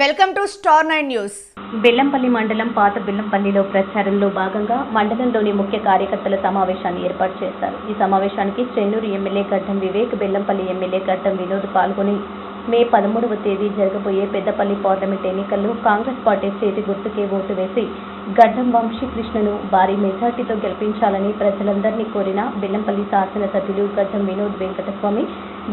Welcome to star nine news. Bellampalli మండలం పాత బెల్లంపల్లిలో ప్రచారంలో భాగంగా మండలంలోని ముఖ్య కార్యకర్తల సమావేశాన్ని ఏర్పాటు చేశారు. ఈ సమావేశానికి చెన్నూరు ఎమ్మెల్యే గడ్డం వివేక్ బెల్లంపల్లి ఎమ్మెల్యే గడ్డం వినోద్ పాల్గొని మే పదమూడవ తేదీ జరగబోయే పెద్దపల్లి పార్లమెంట్ ఎన్నికల్లో కాంగ్రెస్ పార్టీ చేతి గుర్తుకే ఓటు వేసి గడ్డం వంశీకృష్ణను భారీ మెజార్టీతో గెలిపించాలని ప్రజలందరినీ కోరిన బెల్లంపల్లి శాసనసభ్యులు గడ్డం వినోద్ వెంకటస్వామి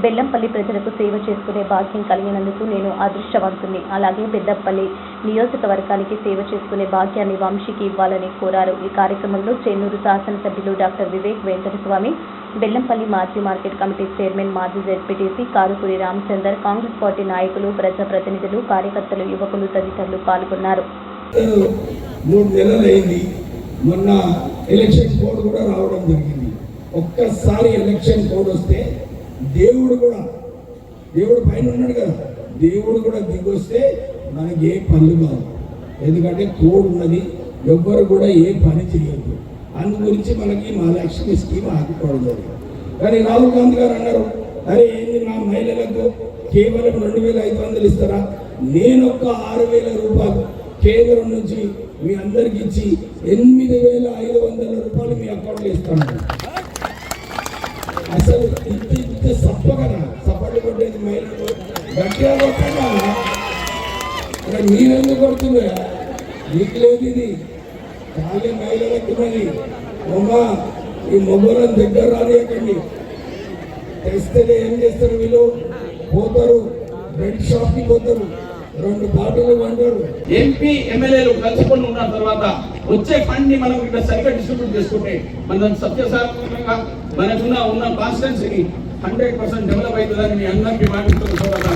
బెల్లంపల్లి ప్రజలకు సేవ చేసుకునే భాగ్యం కలిగినందుకు నేను అదృష్టవంతుని అలాగే పెద్దపల్లి నియోజకవర్గానికి సేవ చేసుకునే భాగ్యాన్ని వంశీకి ఇవ్వాలని కోరారు. ఈ కార్యక్రమంలో చెన్నూరు శాసనసభ్యులు డాక్టర్ వివేక్ వెంకటస్వామి బెల్లంపల్లి మాజీ మార్కెట్ కమిటీ చైర్మన్ మాజీ జెడ్పీటీసీ కారుకూరి రామచందర్ కాంగ్రెస్ పార్టీ నాయకులు ప్రజాప్రతినిధులు కార్యకర్తలు యువకులు తదితరులు పాల్గొన్నారు. మూడు మొన్న ఎలక్షన్ కోడ్ కూడా రావడం జరిగింది. ఒక్కసారి ఎలక్షన్ కోడ్ వస్తే దేవుడు కూడా దేవుడు పైన ఉన్నాడు కదా. దేవుడు కూడా దిగొస్తే మనకి ఏ పనులు కావు. ఎందుకంటే తోడున్నది ఉన్నది ఎవ్వరు కూడా ఏ పని చేయొద్దు. అందు గురించి మనకి మా లక్ష్మి స్కీమ్ ఆగిపోవడం జరిగింది. కానీ రాహుల్ గాంధీ గారు అన్నారు అరే ఏంది మా మహిళలకు కేవలం రెండు వేల ఐదు వందలు ఇస్తారా? నేను ఒక ఆరు వేల రూపాయలు కేంద్రం నుంచి మీ అందరికి ఇచ్చి ఎనిమిది వేల ఐదు వందల రూపాయలు మీ అకౌంట్లో ఇస్తాను. అసలు ఇది ఇంత సప్ప కదా సప్పట్లు కొట్టేది మహిళలు గట్టిగా కొట్టగా ఇక్కడ మీరెందుకు కొడుతుందా లేదు ఇది. ఖాళీ మహిళలకు ఉన్నది. ఈ మొగ్గులను దగ్గర రానియకండి. తెస్తే ఏం చేస్తారు వీళ్ళు? పోతారు. బెడ్ షాప్కి పోతారు. రెండు బాటలు కొంటారు ఎంపీ ఎమ్మెల్యేలు కలుసుకొని ఉన్న తర్వాత వచ్చే ఫండ్ని మనం ఇక్కడ సరిగ్గా డిస్ట్రిబ్యూట్ చేసుకుంటే మనం సత్యసారంగా మనకున్న ఉన్న కాన్స్టెన్సీని హండ్రెడ్ పర్సెంట్ డెవలప్ అవుతుందని మీ అందరికీ మాట్లాడుతున్న సోదరు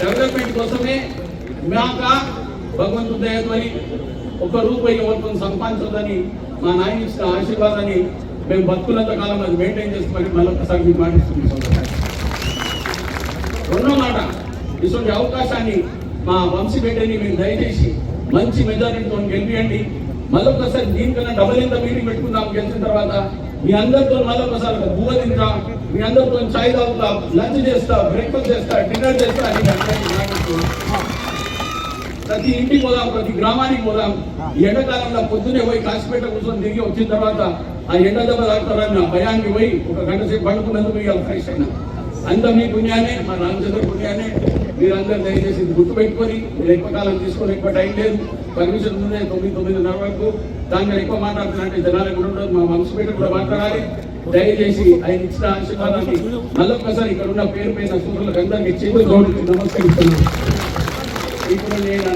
డెవలప్మెంట్ కోసమే మాక భగవంతుడు దయతోని ఒక రూపాయి ఎవరితో సంపాదించదని మా నాయన ఇచ్చిన ఆశీర్వాదాన్ని మేము బతుకున్నంత కాలం అది మెయింటైన్ చేసుకోమని మళ్ళీ ఒకసారి మీకు మాటిస్తున్నాం రెండో మాట ఇటువంటి అవకాశాన్ని మా వంశీ బిడ్డని మేము దయచేసి మంచి మెజారిటీతో గెలిపియండి. మళ్ళొకసారి దీనికన్నా డబల్ ఇంత మీటింగ్ పెట్టుకుందాం గెలిచిన తర్వాత మీ అందరితో మళ్ళొకసారి ఒక బువ్వ తింటా మీ అందరితో చాయ్ తాగుతా లంచ్ చేస్తా బ్రేక్ఫాస్ట్ చేస్తా డిన్నర్ చేస్తా అని ప్రతి ఇంటికి పోదాం ప్రతి గ్రామానికి పోదాం. ఎండాకాలంలో పొద్దునే పోయి కాశీపేట కూర్చొని తిరిగి వచ్చిన తర్వాత ఆ ఎండ దెబ్బ తాగుతారన్న భయానికి పోయి ఒక గంట సేపు పండుకున్నందుకు ఫ్రెష్ అయినా. అంత మీ పుణ్యానే మా రామచంద్ర పుణ్యానే మీరందరూ దయచేసి ఇది గుర్తుపెట్టుకొని మీరు ఎక్కువ కాలం తీసుకొని ఎక్కువ టైం లేదు. పర్మిషన్ ఉందే తొమ్మిది తొమ్మిదిన్నర వరకు. దాని మీద ఎక్కువ మాట్లాడుతున్నట్టు జనాలు కూడా ఉండదు. మా మనసు వంశపేట కూడా మాట్లాడాలి. దయచేసి ఆయన ఇచ్చిన ఆశీర్వాదాన్ని మళ్ళొక్కసారి ఇక్కడ ఉన్న పేరు పైన సూర్యులకు అందరికీ చేతులు నమస్కరిస్తున్నాను. ఇప్పుడు నేను